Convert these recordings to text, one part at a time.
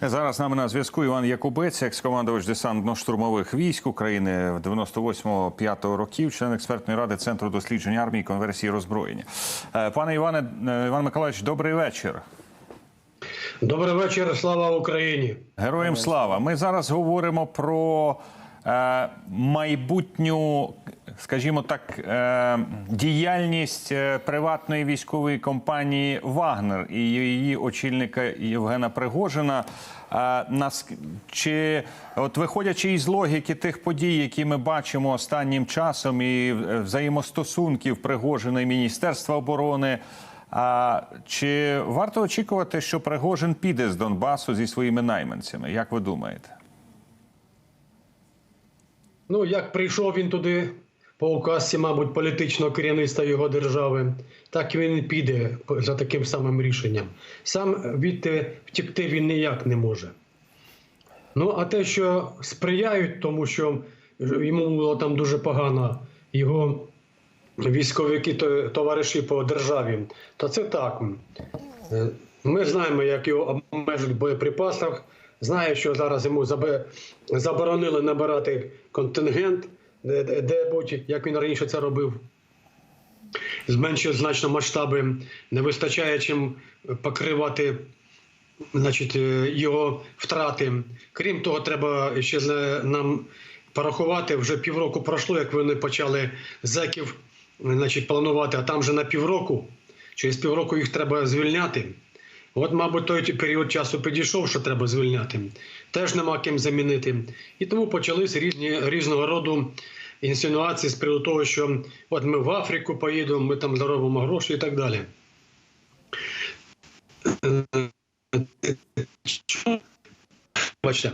Зараз з нами на зв'язку Іван Якубець, екс-командувач десантно-штурмових військ України в 98-5 років, член експертної ради Центру досліджень армії конверсії роззброєння. Е, Пане Іване, е, Іван Миколаївич, добрий вечір. Добрий вечір, слава Україні. Героям слава. Ми зараз говоримо про майбутню, скажімо так, е, діяльність е, приватної військової компанії Вагнер і її очільника Євгена Пригожина. Е, нас чи от виходячи із логіки тих подій, які ми бачимо останнім часом, і е, взаємостосунків Пригожина і Міністерства оборони. А чи варто очікувати, що Пригожин піде з Донбасу зі своїми найманцями? Як ви думаєте? Ну, як прийшов він туди по указці, мабуть, політичного керівництва його держави, так він і піде за таким самим рішенням. Сам відти втікти він ніяк не може. Ну, а те, що сприяють, тому що йому було там дуже погано, його військовики товариші по державі, то це так. Е, Ми знаємо, як його обмежують в боєприпасах. Знаю, що зараз йому заборонили набирати контингент, де, де- де-будь, як він раніше це робив. Зменшив значно масштаби, не вистачає чим покривати значить, е, його втрати. Крім того, треба ще нам порахувати. Вже півроку пройшло, як вони почали зеків значить, планувати, а там вже на півроку. Через півроку їх треба звільняти. От, мабуть, той період часу підійшов, що треба звільняти. Теж нема ким замінити. І тому почались різні різного роду інсинуації з приводу того, що от ми в Африку поїдемо, ми там заробимо гроші і так далі. Бачите.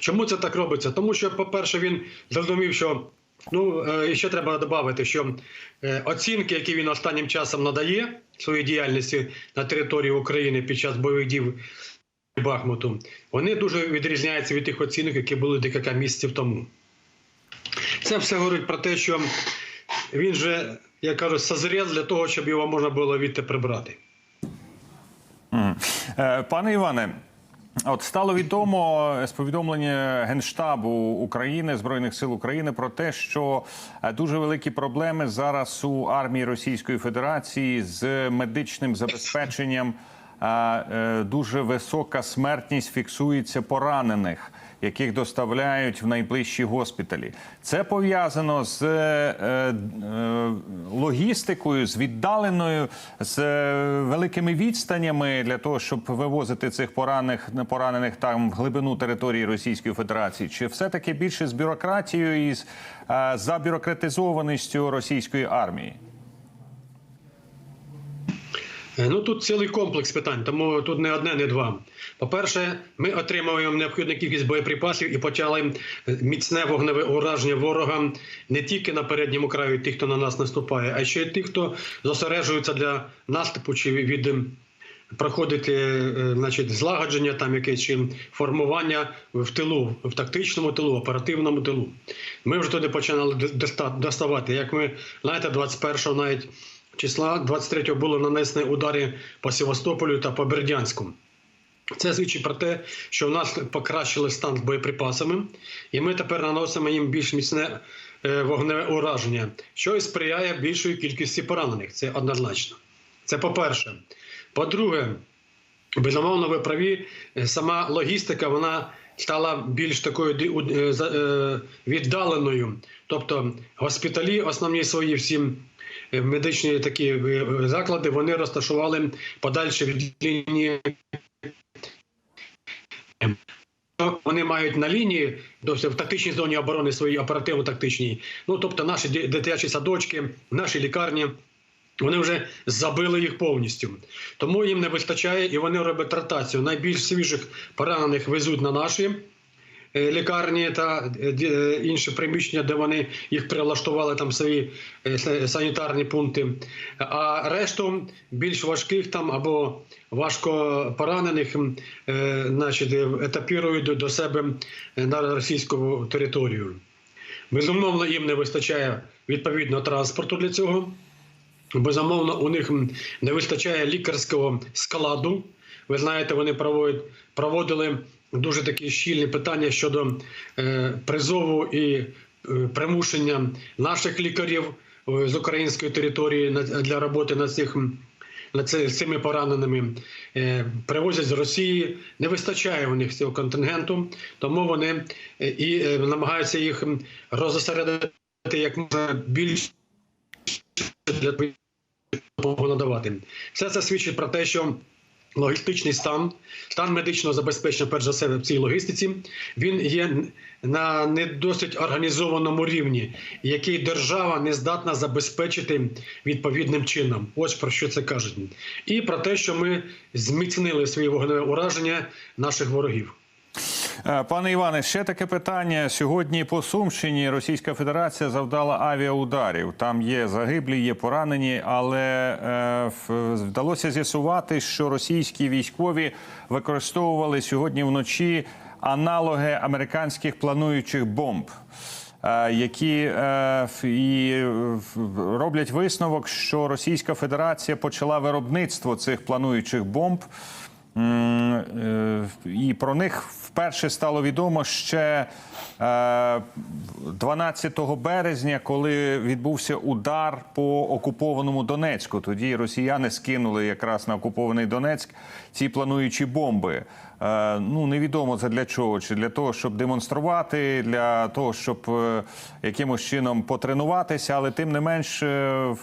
Чому це так робиться? Тому що, по-перше, він зрозумів, що ну е, і ще треба додати, що е, оцінки, які він останнім часом надає своїй діяльності на території України під час бойових дій Бахмуту, вони дуже відрізняються від тих оцінок, які були декілька місяців тому. Це все говорить про те, що він же, я кажу, созрів для того, щоб його можна було відти прибрати. Е, Пане Іване, от стало відомо з повідомлення Генштабу України Збройних сил України про те, що е, дуже великі проблеми зараз у армії Російської Федерації з медичним забезпеченням. Е, Дуже висока смертність фіксується поранених, яких доставляють в найближчі госпіталі. Це пов'язано з е, е, логістикою, з віддаленою, з великими відстанями для того, щоб вивозити цих поранених поранених там в глибину території Російської Федерації, чи все таки більше з бюрократією і з забюрократизованістю російської армії? Е, Ну тут цілий комплекс питань, тому тут не одне, не два. По-перше, ми отримуємо необхідну кількість боєприпасів і почали е, міцне вогневе ураження ворога не тільки на передньому краю тих, хто на нас наступає, а ще й тих, хто зосереджується для наступу чи від ем, проходити е, значить, злагодження, там якесь чи формування в тилу, в тактичному тилу, оперативному тилу. Ми вже туди починали доставати. Як ми знаєте, 21-го навіть числа 23-го було нанесені удари по Севастополю та по Бердянську. Це свідчить про те, що в нас покращили стан з боєприпасами, і ми тепер наносимо їм більш міцне е, вогневе ураження, що і сприяє більшої кількості поранених. Це однозначно. Це по-перше. По-друге, безумовно, ви праві, е, сама логістика вона стала більш такою е, віддаленою. Тобто госпіталі, основні свої всі е, медичні такі е, заклади, вони розташували подальше від лінії. Вони мають на лінії в тактичній зоні оборони свої оперативно-тактичній. Ну тобто наші дитячі садочки, наші лікарні. Вони вже забили їх повністю, тому їм не вистачає, і вони роблять ротацію. Найбільш свіжих поранених везуть на наші е, лікарні та е, е, інші приміщення, де вони їх прилаштували там свої е, санітарні пункти. А решту більш важких там або важко поранених, е, значить, е, етапірують до- себе е, на російську територію. Безумовно, їм не вистачає відповідного транспорту для цього. Безумовно, у них не вистачає лікарського складу. ви знаєте, вони проводять, проводили дуже такі щільні питання щодо е, призову і е, примушення наших лікарів е, з української території для роботи на цих. на цими пораненими привозять з Росії. Не вистачає у них цього контингенту, тому вони і намагаються їх розосередити як можна більше для того, надавати. Все це свідчить про те, що логістичний стан, стан медичного забезпечення, перш за все, в цій логістиці, він є на не досить організованому рівні, який держава не здатна забезпечити відповідним чином. Ось про що це кажуть. І про те, що ми зміцнили свої вогневе ураження наших ворогів. Е, Пане Іване, ще таке питання. Сьогодні по Сумщині Російська Федерація завдала авіаударів. Там є загиблі, є поранені, але е, вдалося з'ясувати, що російські військові використовували сьогодні вночі аналоги американських плануючих бомб. е, Які і роблять висновок, що Російська Федерація почала виробництво цих плануючих бомб. Е, І про них вперше стало відомо ще е, 12 березня, коли відбувся удар по окупованому Донецьку. Тоді росіяни скинули якраз на окупований Донецьк ці плануючі бомби. Е, Ну невідомо це для чого, чи для того, щоб демонструвати, для того, щоб е, якимось чином потренуватися, але тим не менш, е,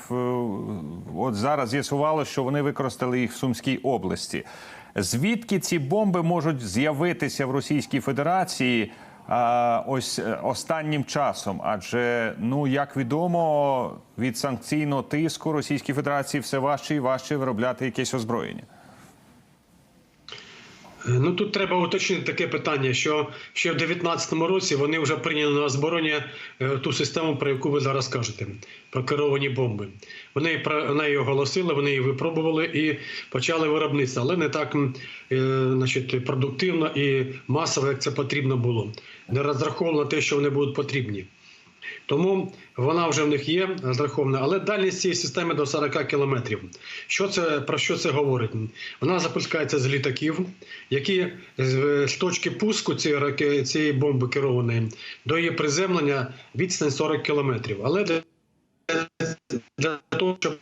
от зараз з'ясувало, що вони використали їх в Сумській області. Звідки ці бомби можуть з'явитися в Російській Федерації а, ось е, останнім часом? Адже, ну як відомо, від санкційного тиску Російській Федерації все важче і важче виробляти якесь озброєння. Ну тут треба уточнити таке питання, що ще в 2019 році вони вже прийняли на озброєння е, ту систему, про яку ви зараз кажете, про керовані бомби. Вони про неї оголосили, вони її випробували і почали виробництво, але не так е, значить, продуктивно і масово, як це потрібно було. Не розраховували на те, що вони будуть потрібні. Тому вона вже в них є розрахована, але дальність цієї системи до 40 кілометрів. Що це про що це говорить? Вона запускається з літаків, які з, з точки пуску цієї цієї бомби керованої до її приземлення відстань 40 кілометрів. Але для того, щоб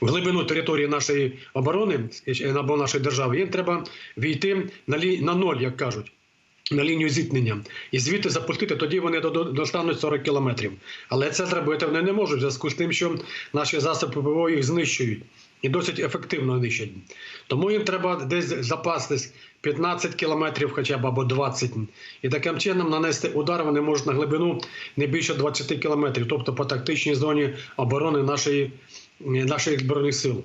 в глибину території нашої оборони або нашої держави, їм треба війти на лі, на ноль, як кажуть на лінію зіткнення і звідти запустити, тоді вони до- до- достануть 40 кілометрів. Але це зробити вони не можуть в зв'язку з тим, що наші засоби ППО їх знищують і досить ефективно нищать. Тому їм треба десь запастись 15 кілометрів, хоча б або 20. І таким чином нанести удар вони можуть на глибину не більше 20 кілометрів, тобто по тактичній зоні оборони нашої, наших збройних сил.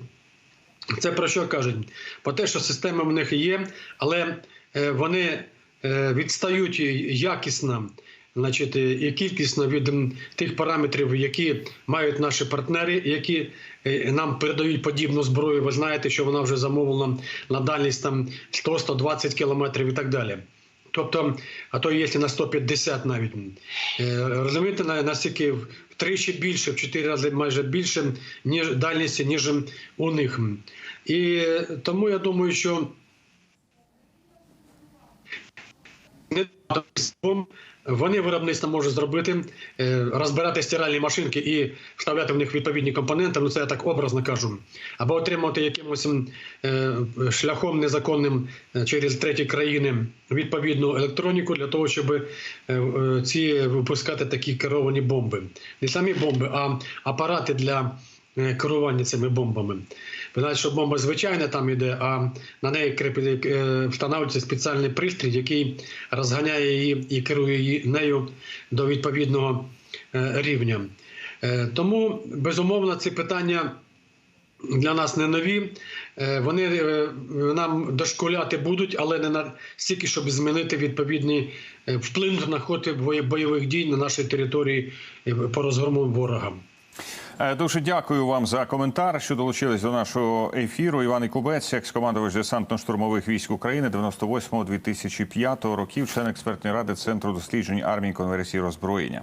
Це про що кажуть? Про те, що система в них є, але е, вони відстають якісно значить, е, і кількісно від тих параметрів, які мають наші партнери, які е, нам передають подібну зброю. Ви знаєте, що вона вже замовлена на дальність там 100-120 кілометрів і так далі. Тобто, а то є на 150 навіть. Е, Розумієте, на- настільки втричі більше, в 4 рази майже більше, ніж дальність, ніж у них. І е, тому я думаю, що не вони виробництво можуть зробити, е, розбирати стиральні машинки і вставляти в них відповідні компоненти. Ну це я так образно кажу, або отримати якимось е, шляхом незаконним е, через треті країни відповідну електроніку для того, щоб ці випускати такі керовані бомби. Не самі бомби, а апарати для керування цими бомбами. Знаєте, що бомба звичайна там іде, а на неї е, встановлюється спеціальний пристрій, який розганяє її і керує нею до відповідного е, рівня. Е, Тому, безумовно, ці питання для нас не нові. Е, Вони е, нам дошкуляти будуть, але не настільки, щоб змінити відповідний е, вплив на ход бойових дій на нашій території е, по розгрому ворога. Е, Дуже дякую вам за коментар, що долучились до нашого ефіру. Іван Кубець, екс-командувач десантно-штурмових військ України 98-2005 років, член експертної ради Центру досліджень армії конверсії роззброєння.